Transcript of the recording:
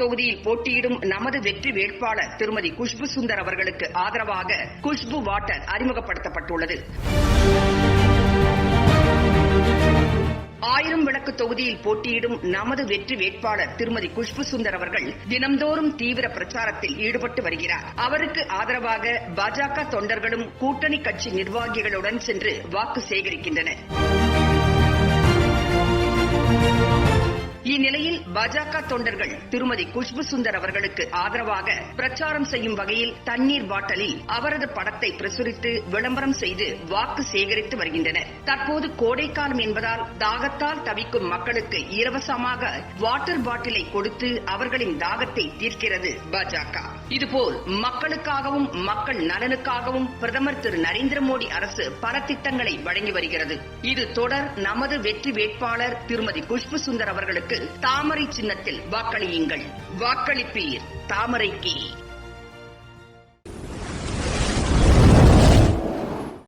தொகுதியில் போட்டியிடும் நமது வெற்றி வேட்பாளர் திருமதி குஷ்பு சுந்தர் அவர்களுக்கு ஆதரவாக குஷ்பு வாட்டர் அறிமுகப்படுத்தப்பட்டுள்ளது. ஆயிரம் விளக்கு தொகுதியில் போட்டியிடும் நமது வெற்றி வேட்பாளர் திருமதி குஷ்பு சுந்தர் அவர்கள் தினம்தோறும் தீவிர பிரச்சாரத்தில் ஈடுபட்டு வருகிறார். அவருக்கு ஆதரவாக பாஜக தொண்டர்களும் கூட்டணி கட்சி நிர்வாகிகளுடன் சென்று வாக்கு சேகரிக்கின்றனர். இந்நிலையில் பாஜக தொண்டர்கள் திருமதி குஷ்பு சுந்தர் அவர்களுக்கு ஆதரவாக பிரச்சாரம் செய்யும் வகையில் தண்ணீர் பாட்டலில் அவரது படத்தை பிரசுரித்து விளம்பரம் செய்து வாக்கு சேகரித்து வருகின்றனர். தற்போது கோடைக்காலம் என்பதால் தாகத்தால் தவிக்கும் மக்களுக்கு இலவசமாக வாட்டர் பாட்டிலை கொடுத்து அவர்களின் தாகத்தை தீர்க்கிறது பாஜக. இதுபோல் மக்களுக்காகவும் மக்கள் நலனுக்காகவும் பிரதமர் திரு நரேந்திர மோடி அரசு பல திட்டங்களை வழங்கி வருகிறது. இது தொடர் நமது வெற்றி வேட்பாளர் திருமதி குஷ்பு சுந்தர் அவர்களுக்கு தாமரை சின்னத்தில் வாக்களியுங்கள். வாக்களிப்பீர். தாமரைக்கு